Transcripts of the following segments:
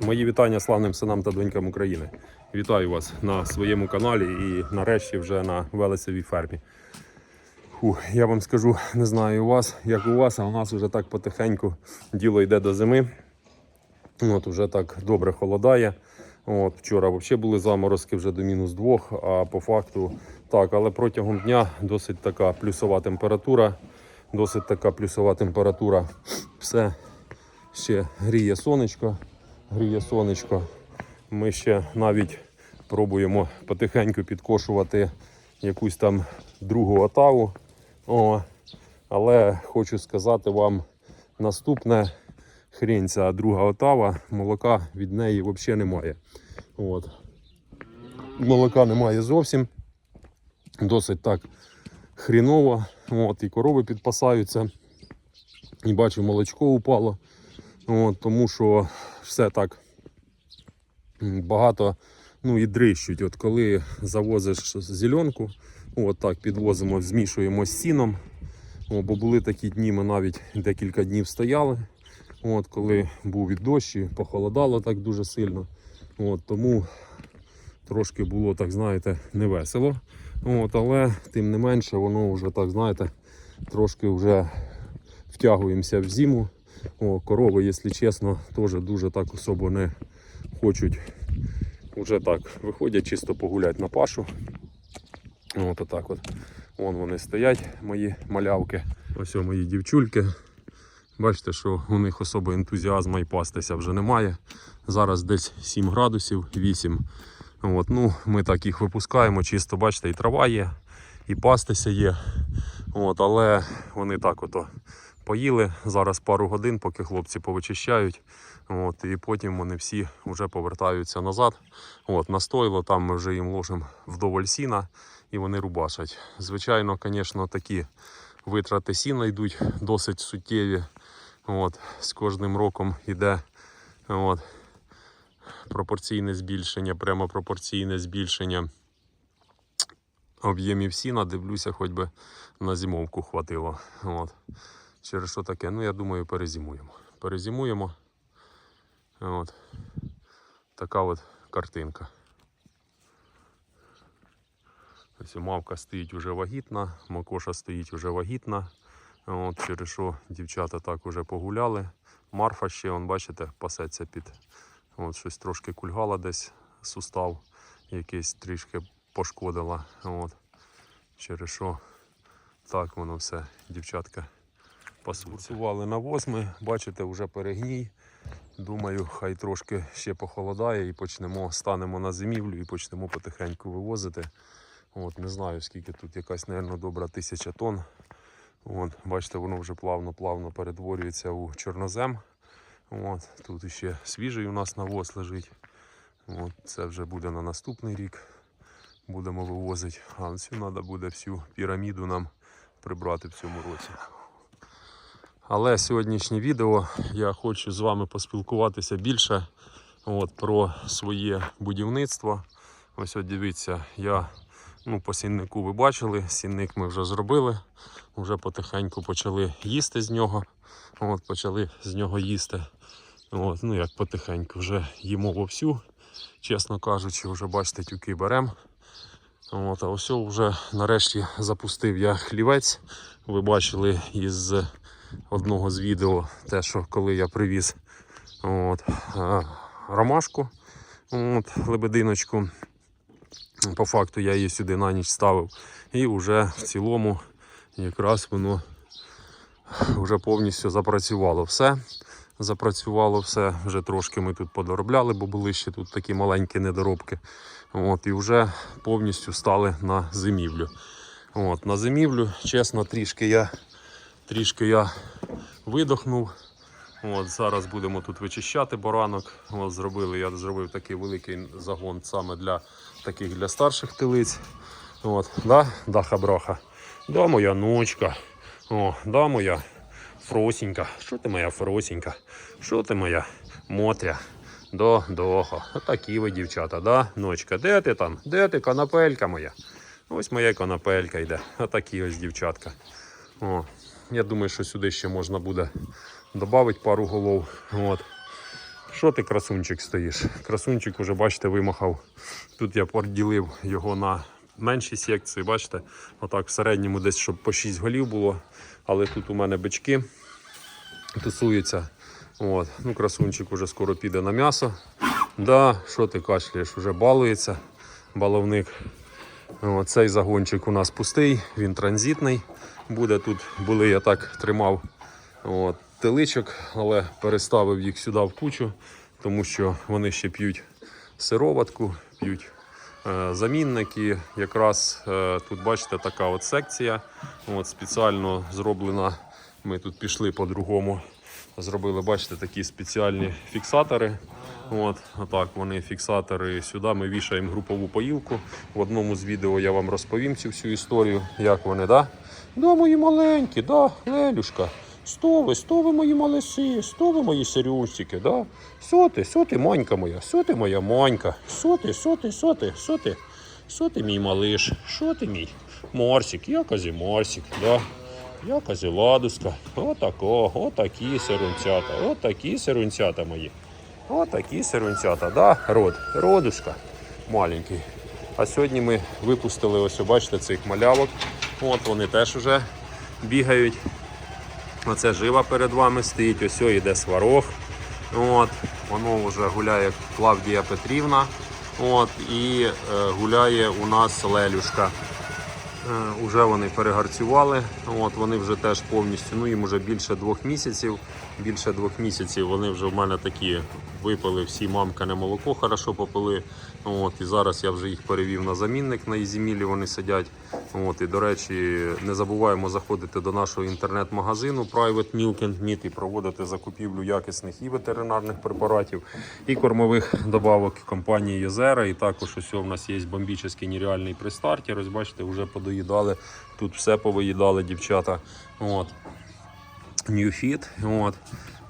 Мої вітання славним синам та донькам України. Вітаю вас на своєму каналі і нарешті вже на Велесовій фермі. Фу, я вам скажу, не знаю у вас, як у вас, а у нас вже так потихеньку діло йде до зими. От уже так добре холодає. От, вчора взагалі були заморозки вже до мінус двох, а по факту так, але протягом дня досить така плюсова температура. Досить така плюсова температура. Все ще гріє сонечко. Гріє сонечко. Ми ще навіть пробуємо потихеньку підкошувати якусь там другу отаву. О, але хочу сказати вам наступне хрень ця друга отава, молока від неї взагалі немає. От. Молока немає зовсім. Досить так хріново. От, і корови підпасаються. І бачу, молочко упало. От, тому що все так багато ну, і дрищуть. От коли завозиш зеленку, от так підвозимо, змішуємо з сіном. О, бо були такі дні, ми навіть декілька днів стояли. От, коли був від дощі, похолодало так дуже сильно. От, тому трошки було, так знаєте, невесело. От, але тим не менше, воно вже так, знаєте, трошки вже втягуємося в зиму. О, корови, якщо чесно, теж дуже так особо не хочуть. Вже так виходять чисто погуляти на пашу. От отак от. Вон вони стоять, мої малявки. Ось мої дівчульки. Бачите, що у них особо ентузіазму і пастися вже немає. Зараз десь 7 градусів, 8. От, ну, ми так їх випускаємо, чисто бачите, і трава є, і пастися є. От, але вони так ото поїли. Зараз пару годин, поки хлопці повичищають. От, і потім вони всі вже повертаються назад. От, настойло, там ми вже їм ложимо вдоволь сіна і вони рубашать. Звичайно, звісно, такі витрати сіна йдуть досить суттєві. От, з кожним роком йде от, пропорційне збільшення, прямо пропорційне збільшення об'ємів сіна. Дивлюся, хоч би на зимовку хватило. От. Через що таке? Ну, я думаю, перезимуємо. Перезимуємо. От. Така от картинка. Ось мавка стоїть уже вагітна, макоша стоїть уже вагітна. От, через що дівчата так уже погуляли. Марфа ще, он, бачите, пасеться під от, щось трошки кульгала десь сустав, якийсь трішки пошкодила. От, через що так воно все, дівчатка пасуться. на восьми, бачите, вже перегній. Думаю, хай трошки ще похолодає і почнемо, станемо на зимівлю і почнемо потихеньку вивозити. От, не знаю, скільки тут якась, мабуть, добра тисяча тонн. От, бачите, воно вже плавно-плавно перетворюється у чорнозем. От, тут ще свіжий у нас навоз лежить. От, це вже буде на наступний рік. Будемо вивозити. А цю треба буде всю піраміду нам прибрати в цьому році. Але сьогоднішнє відео я хочу з вами поспілкуватися більше от, про своє будівництво. Ось от дивіться, я ну, по сіннику ви бачили, сінник ми вже зробили, вже потихеньку почали їсти з нього. От, почали з нього їсти. От, ну як потихеньку, вже їмо вовсю, чесно кажучи, вже бачите, тюки беремо. От, а ось вже нарешті запустив я хлівець. Ви бачили із одного з відео, те, що коли я привіз от, ромашку, от, лебединочку. По факту я її сюди на ніч ставив. І вже в цілому якраз воно вже повністю запрацювало все. Запрацювало все, вже трошки ми тут подоробляли, бо були ще тут такі маленькі недоробки. От, і вже повністю стали на зимівлю. От, на зимівлю, чесно, трішки я, трішки я видохнув. От, зараз будемо тут вичищати баранок. От, зробили, я зробив такий великий загон саме для таких для старших телиць. От, да, даха броха. Да, моя ночка. О, да, моя фросінька. Що ти моя фросінька? Що ти моя мотря? До, дохо. Отакі ви дівчата, да? Ночка, де ти там? Де ти канапелька моя? Ось моя канапелька йде. Отакі ось дівчатка. О, я думаю, що сюди ще можна буде додати пару голов. От. що ти, красунчик, стоїш? Красунчик уже, бачите, вимахав. Тут я поділив його на менші секції, бачите, отак в середньому десь, щоб по 6 голів було. Але тут у мене бички тусуються. От. Ну, красунчик уже скоро піде на м'ясо. Да, що ти кашляєш, уже балується баловник. Цей загончик у нас пустий, він транзитний. Буде тут, були, я так тримав от, теличок, але переставив їх сюди в кучу, тому що вони ще п'ють сироватку, п'ють е, замінники. Якраз е, тут бачите така от секція. От, спеціально зроблена. Ми тут пішли по-другому. Зробили, бачите, такі спеціальні фіксатори. От, отак вони фіксатори сюди. Ми вішаємо групову поїлку. В одному з відео я вам розповім цю всю історію, як вони, да? Да, мої маленькі, да, Лелюшка. Сто ви, сто ви мої малеси, сто ви мої сирюсики, да? Со ти, со ти, монька моя, со ти моя монька, со ти, со ти, со ти, со ти, со ти мій малиш, що ти мій? Морсик, я казі Морсик, да? Я казі Ладуска, отако, отакі сирунцята, отакі сирунцята мої. Отакі сирунцята, да? Род, родушка маленький. А сьогодні ми випустили, ось бачите, цих малявок. От вони теж вже бігають. Оце жива перед вами стоїть, ось йде сварог. От, воно вже гуляє Клавдія Петрівна. От, і е, гуляє у нас Лелюшка. Е, Уже вони перегарцювали, от вони вже теж повністю, ну їм вже більше двох місяців. Більше двох місяців вони вже в мене такі випили всі мамкане молоко, хорошо попили. От, і зараз я вже їх перевів на замінник на Ізімілі, вони сидять. От, і до речі, не забуваємо заходити до нашого інтернет-магазину Private Milk and Meat і проводити закупівлю якісних і ветеринарних препаратів, і кормових добавок компанії Єзера. І також ось у нас є бомбічний нереальний пристартер. Ось бачите, вже подоїдали. Тут все повиїдали дівчата. От. New Fit. От.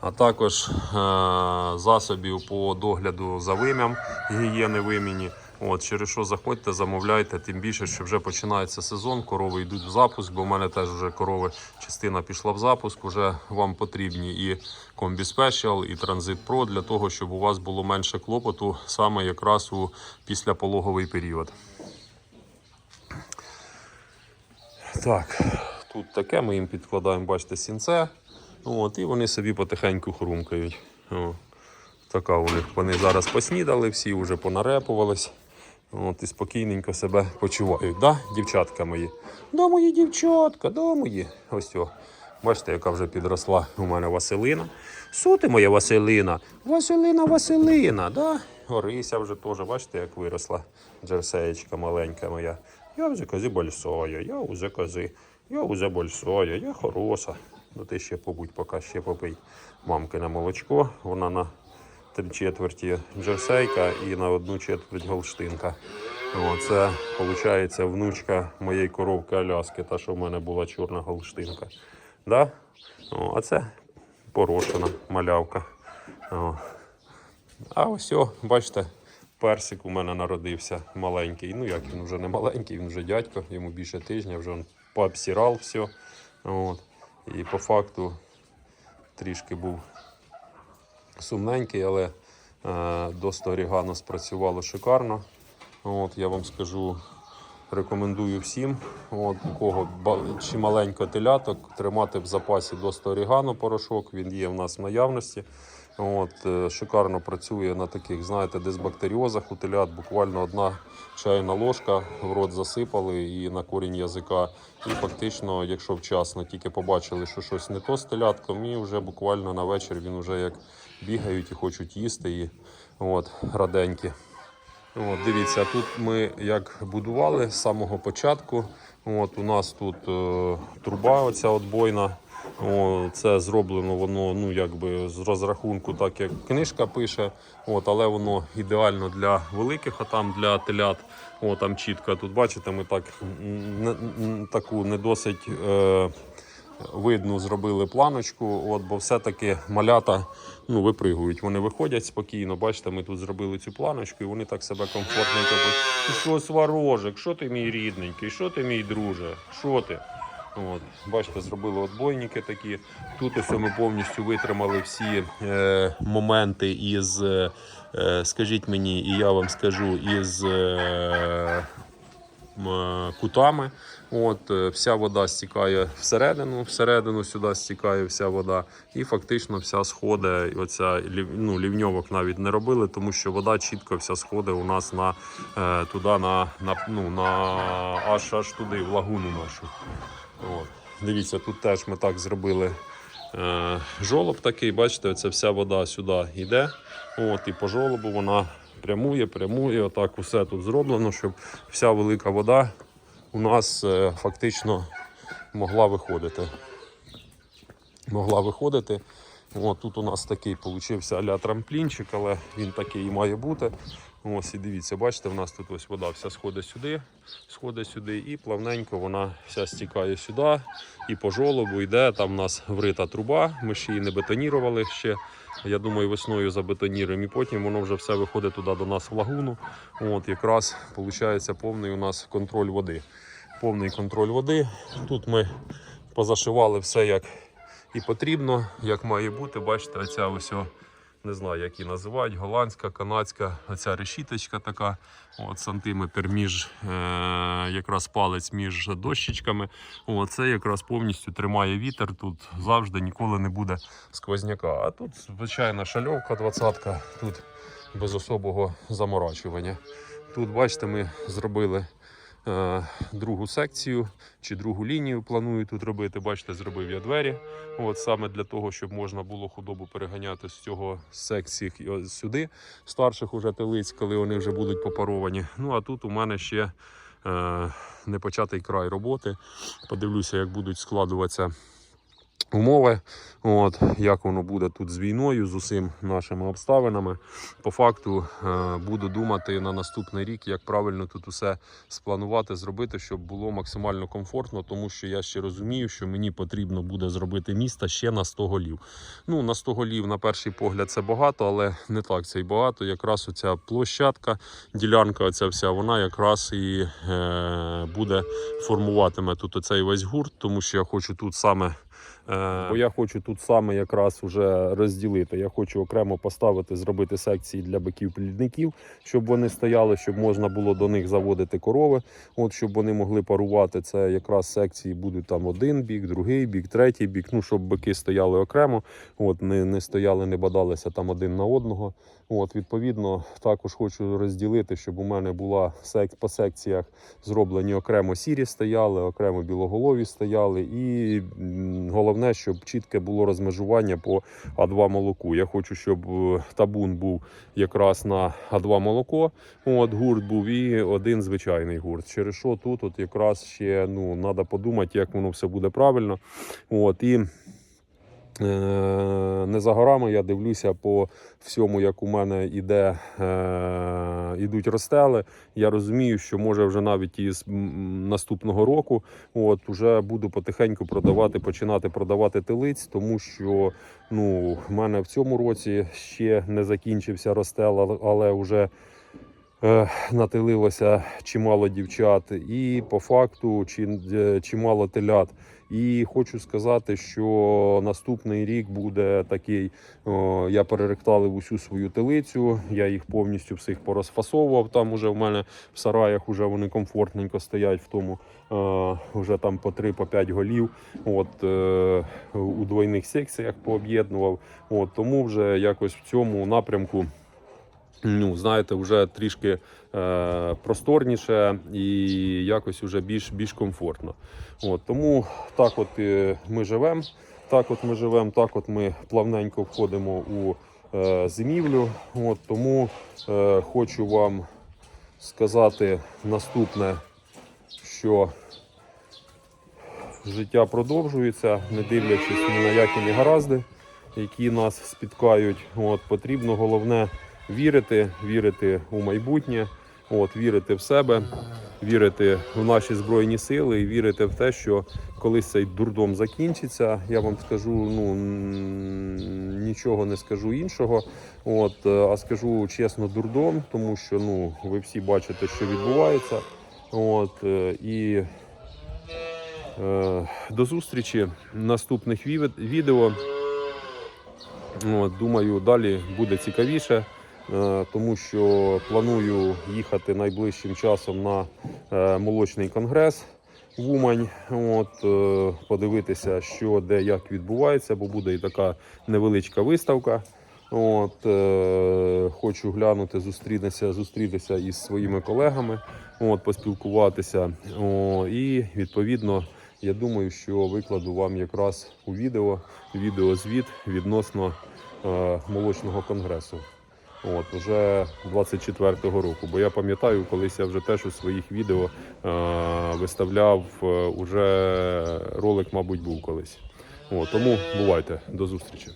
А також е- засобів по догляду за вим'ям, гігієни виміні. От, через що заходьте, замовляйте, тим більше, що вже починається сезон, корови йдуть в запуск, бо в мене теж вже корови частина пішла в запуск. Вже вам потрібні і Combi Special, і Transit Pro для того, щоб у вас було менше клопоту саме якраз у післяпологовий період. Так, тут таке ми їм підкладаємо, бачите, сінце. От, і вони собі потихеньку хрумкають. О, така у них. Вони зараз поснідали, всі вже понарепувались. От, і спокійненько себе почувають. Да, дівчатка мої? Да, мої дівчатка, да, мої. Ось о. Бачите, яка вже підросла у мене Василина. Сути моя Василина. Василина, Василина, да? Орися вже теж, бачите, як виросла джерсеєчка маленька моя. Я вже кози большая, я вже кози, я вже большая, я хороша. Ну ти ще побудь, поки ще попий мамкине молочко. Вона на три четверті джерсейка і на одну четверть голштинка. Це виходить внучка моєї коровки Аляски, та що в мене була чорна голштинка. Да? О, а це порошена малявка. О. А ось, о, бачите, персик у мене народився маленький. Ну як він вже не маленький, він вже дядько, йому більше тижня, вже він пообсірав все. От. І по факту трішки був сумненький, але е, досить орігано спрацювало шикарно. От, я вам скажу, рекомендую всім, от, у кого чи чималенько теляток, тримати в запасі досить орігано порошок, він є в нас в наявності. От, е, шикарно працює на таких, знаєте, дисбактеріозах у телят. Буквально одна чайна ложка в рот засипали і на корінь язика. І фактично, якщо вчасно тільки побачили, що щось не то з телятком, і вже буквально на вечір він вже як бігають і хочуть їсти, і от, раденькі. От, дивіться, тут ми як будували з самого початку. От, у нас тут е, труба оця отбойна. О, це зроблено воно ну, якби з розрахунку, так як книжка пише, от, але воно ідеально для великих, а там для телят. О, там чітко. Тут бачите, ми так не, таку не досить е, видну зробили планочку, от, бо все-таки малята ну, випригують. Вони виходять спокійно. Бачите, ми тут зробили цю планочку і вони так себе комфортненько. бу- Ти що, сварожик, що ти мій рідненький, що ти мій друже? Що ти? От, бачите, зробили отбойники такі. Тут ось ми повністю витримали всі е, моменти із, е, е, скажіть мені, і я вам скажу, із е, е, кутами. От, е, вся вода стікає всередину, всередину сюди стікає вся вода, і фактично вся сходить. Оця ну, лівньовок навіть не робили, тому що вода чітко вся сходить у нас на туди, на, на, ну, на аж аж туди, в лагуну нашу. От. Дивіться, тут теж ми так зробили е, жолоб такий, бачите, ця вся вода сюди йде. От, і по жолобу вона прямує, прямує. Отак усе тут зроблено, щоб вся велика вода у нас е, фактично могла виходити. Могла виходити. От, тут у нас такий получився а-ля трамплінчик, але він такий і має бути. Ось і дивіться, бачите, в нас тут ось вода вся сходить сюди, сходить сюди і плавненько вона вся стікає сюди. І по жолобу йде. Там у нас врита труба. Ми ще її не бетонірували ще. Я думаю, весною забетоніруємо. І потім воно вже все виходить туди до нас в лагуну. От якраз виходить повний у нас контроль води. Повний контроль води. Тут ми позашивали все як і потрібно, як має бути. Бачите, оця ось, не знаю, як її називають, голландська, канадська, оця решіточка така, от сантиметр між е, якраз палець між дощечками. О, це якраз повністю тримає вітер. Тут завжди ніколи не буде сквозняка. А тут звичайна шальовка 20-ка, тут без особого заморачування. Тут, бачите, ми зробили другу секцію чи другу лінію планую тут робити. Бачите, зробив я двері. От саме для того, щоб можна було худобу переганяти з цього секції сюди, старших уже телиць, коли вони вже будуть попаровані. Ну а тут у мене ще е, непочатий край роботи. Подивлюся, як будуть складуватися умови, от, як воно буде тут з війною, з усім нашими обставинами. По факту е, буду думати на наступний рік, як правильно тут усе спланувати, зробити, щоб було максимально комфортно, тому що я ще розумію, що мені потрібно буде зробити місто ще на 100 голів. Ну, на 100 голів, на перший погляд, це багато, але не так це й багато. Якраз оця площадка, ділянка, оця вся, вона якраз і е, буде формуватиме тут оцей весь гурт, тому що я хочу тут саме. Е, Бо я хочу тут саме якраз уже розділити. Я хочу окремо поставити, зробити секції для биків-плідників, щоб вони стояли, щоб можна було до них заводити корови, от щоб вони могли парувати. Це якраз секції будуть там один бік, другий бік, третій бік. Ну щоб бики стояли окремо, от не, не стояли, не бадалися там один на одного. От, відповідно, також хочу розділити, щоб у мене була сек... по секціях зроблені окремо сірі стояли, окремо білоголові стояли, і м, головне, щоб чітке було розмежування по А2 молоку. Я хочу, щоб е, табун був якраз на А2 молоко. От гурт був і один звичайний гурт. Через що тут от якраз ще ну треба подумати, як воно все буде правильно. От і. Е, Не за горами я дивлюся по всьому, як у мене іде, е, ідуть розстели. Я розумію, що може вже навіть із наступного року от, вже буду потихеньку продавати, починати продавати телиць, тому що ну, в мене в цьому році ще не закінчився розстел, але- але вже е, нателилося чимало дівчат, і по факту е, чимало телят. І хочу сказати, що наступний рік буде такий. Я переректалив усю свою телицю, я їх повністю всіх порозфасовував. Там уже в мене в сараях уже вони комфортненько стоять в тому. Е, вже там по 3 по 5 голів. От у двойних секціях пооб'єднував. От тому вже якось в цьому напрямку ну, знаєте, вже трішки е, просторніше і якось вже більш, більш комфортно. От, тому так от е, ми живемо, так от ми живемо, так от ми плавненько входимо у е, зимівлю. От, тому е, хочу вам сказати наступне, що життя продовжується, не дивлячись ні на які негаразди, які нас спіткають. От, потрібно головне вірити, вірити у майбутнє, от, вірити в себе, вірити в наші збройні сили і вірити в те, що колись цей дурдом закінчиться. Я вам скажу, ну нічого не скажу іншого. От, е, а скажу чесно, дурдом, тому що ну, ви всі бачите, що відбувається. От, е, і Е, До зустрічі в наступних відео. Думаю, далі буде цікавіше, тому що планую їхати найближчим часом на е, молочний конгрес в Умань. От, е, подивитися, що де як відбувається, бо буде і така невеличка виставка. От, е, хочу глянути, зустрітися, зустрітися із своїми колегами, от, поспілкуватися. О, і відповідно, я думаю, що викладу вам якраз у відео відеозвіт відносно е, молочного конгресу. От, вже 24-го року. Бо я пам'ятаю, колись я вже теж у своїх відео е, виставляв, е, уже ролик, мабуть, був колись. От, тому бувайте, до зустрічі.